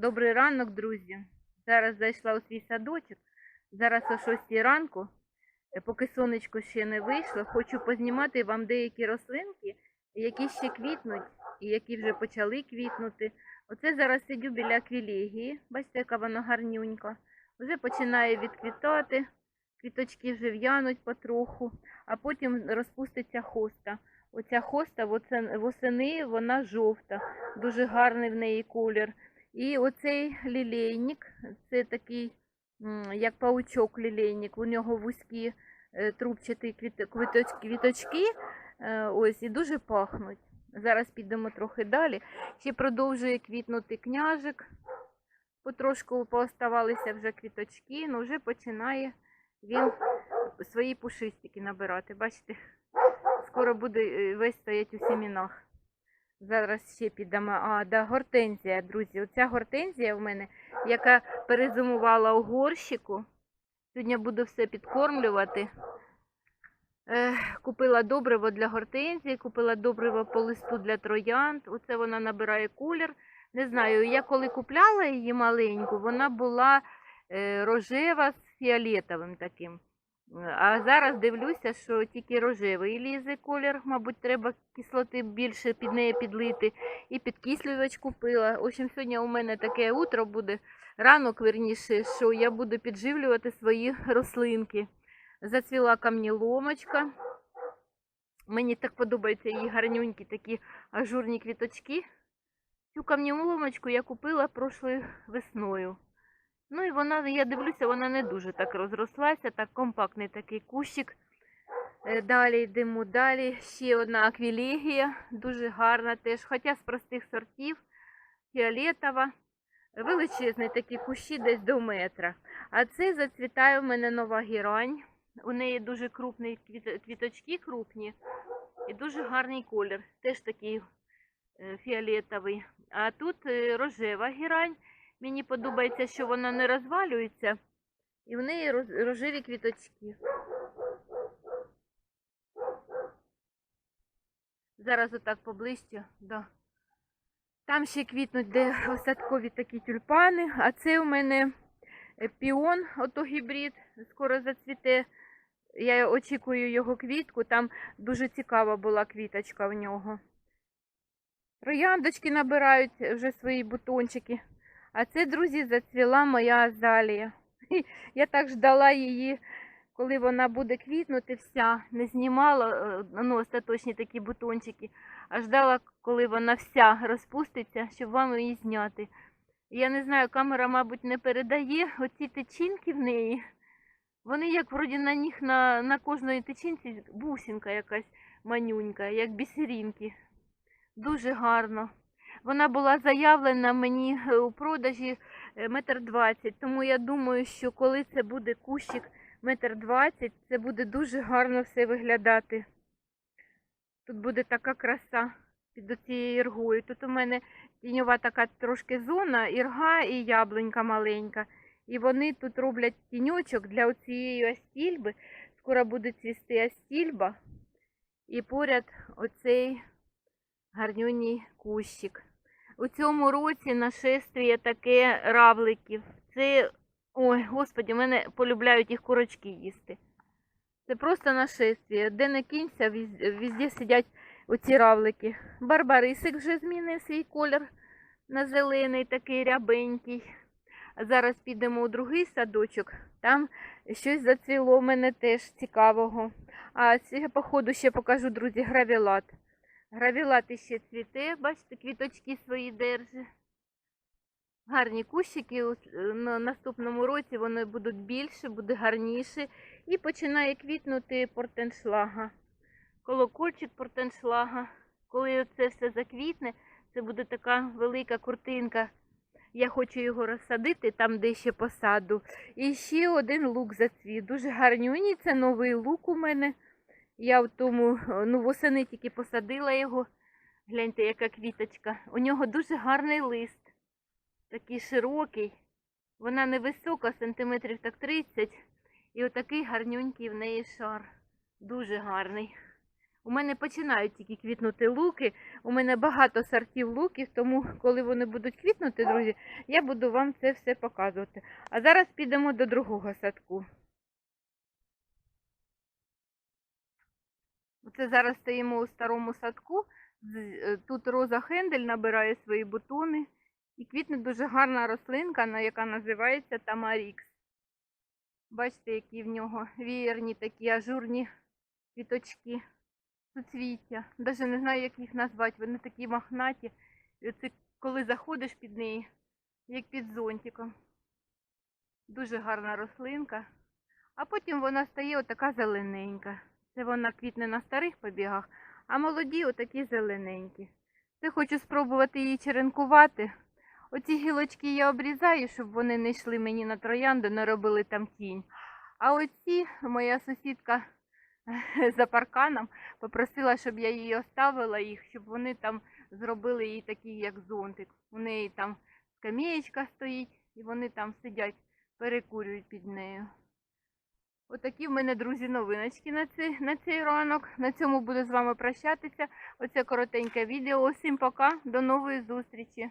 Добрий ранок, друзі. Зараз зайшла у свій садочок. Зараз о 6 ранку, е, поки сонечко ще не вийшло, хочу познімати вам деякі рослинки, які ще квітнуть і які вже почали квітнути. Оце зараз сидю біля аквілегії. Бачите, яка вона гарнюнька. Вже починає відквітати, квіточки вже в'януть потроху, а потім розпуститься хоста. Оця хоста восени вона жовта, дуже гарний в неї колір. І оцей лілейник, це такий, як паучок лілейник, у нього вузькі е, трубчаті квіт- квіточки, е, ось, і дуже пахнуть. Зараз підемо трохи далі. Ще продовжує квітнути княжик. Потрошку пооставалися вже квіточки, але вже починає він свої пушистики набирати. Бачите, скоро буде е, весь стоять у сімінах. Зараз ще підемо. А, да, гортензія, друзі. Оця гортензія в мене, яка перезимувала у горщику. Сьогодні буду все підкормлювати. Е, купила добриво для гортензії, купила добриво по листу для троянд. Оце вона набирає колір. Не знаю, я коли купляла її маленьку, вона була е, рожева з фіолетовим таким. А зараз дивлюся, що тільки рожевий лізе колір, мабуть, треба кислоти більше під неї підлити. І підкислювач купила. В общем, сьогодні у мене таке утро буде, ранок верніше, що я буду підживлювати свої рослинки. Зацвіла камніломочка. Мені так подобаються її гарнюнькі такі ажурні квіточки. Цю камніломочку я купила прошлою весною. Ну і вона, я дивлюся, вона не дуже так розрослася, так компактний такий кущик. Е, Далі йдемо далі. Ще одна аквілегія, дуже гарна теж, хоча з простих сортів, фіолетова. Величезні такі кущі десь до метра. А це зацвітає в мене нова гірань. У неї дуже крупні квіточки крупні і дуже гарний колір. Теж такий е, фіолетовий. А тут е, рожева гірань. Мені подобається, що вона не розвалюється, і в неї рожеві квіточки. Зараз отак поближче, да. Там ще квітнуть де осадкові такі тюльпани, а це у мене е, піон, ото гібрид, скоро зацвіте. Я очікую його квітку, там дуже цікава була квіточка в нього. Трояндочки набирають вже свої бутончики. А це, друзі, зацвіла моя азалія. Я так ждала її, коли вона буде квітнути вся. Не знімала е, ну, остаточні такі бутончики, а ждала, коли вона вся розпуститься, щоб вам її зняти. Я не знаю, камера, мабуть, не передає оці тичинки в неї. Вони як вроді на них на, на кожної тичинці бусинка якась манюнька, як бісерінки. Дуже гарно. Вона була заявлена мені е, у продажі е, метр двадцять, тому я думаю, що коли це буде кущик метр двадцять, це буде дуже гарно все виглядати. Тут буде така краса під цією іргою. Тут у мене тіньова така трошки зона, ірга і яблунька маленька. І вони тут роблять тіньочок для цієї астільби. Скоро буде цвісти астільба. І поряд оцей гарнюній кущик. У цьому році нашествіє таке равликів. Це, ой, господі, мене полюбляють їх курочки їсти. Це просто нашествіє. Де не кінься, віз- везде сидять оці равлики. Барбарисик вже змінив свій колір на зелений, такий рябенький. Зараз підемо у другий садочок. Там щось зацвіло мене теж цікавого. А це, походу, ще покажу, друзі, гравілат. Гравілат ще цвіте, бачите, квіточки свої держи. Гарні кущики. На наступному році вони будуть більше, буде гарніше. І починає квітнути портеншлага. Колокольчик портеншлага. Коли це все заквітне, це буде така велика куртинка. Я хочу його розсадити там, де ще посаду. І ще один лук зацвів. Дуже гарнюній, це новий лук у мене. Я в тому, е, ну, восени тільки посадила його. Гляньте, яка квіточка. У нього дуже гарний лист. Такий широкий. Вона невисока, сантиметрів так 30. І отакий гарнюнький в неї шар. Дуже гарний. У У мене починають тільки квітнути луки. У мене багато сортів луків, тому коли вони будуть квітнути, друзі, я буду вам це все показувати. А зараз підемо до другого садку. Оце зараз стоїмо у старому садку. Е, Тут роза хендель набирає свої бутони. І квітне дуже гарна рослинка, яка називається Тамарікс. Бачите, які в нього вієрні такі ажурні квіточки, суцвіття. Навіть не знаю, як їх назвати. Вони такі мохнаті. І коли заходиш під неї, як під зонтиком. Дуже гарна рослинка. А потім вона стає отака зелененька. Це вона квітне на старих побігах, а молоді отакі зелененькі. Це хочу спробувати її черенкувати. Оці гілочки я обрізаю, щоб вони не йшли мені на троянду, не робили там тінь. А оці моя сусідка за парканом попросила, щоб я її оставила їх, щоб вони там зробили її такий, як зонтик. У неї там скамеєчка стоїть, і вони там сидять, перекурюють під нею. Отакі в мене, друзі, новиночки на цей, на цей ранок. На цьому буду з вами прощатися. Оце коротеньке відео. Усім пока, до нової зустрічі.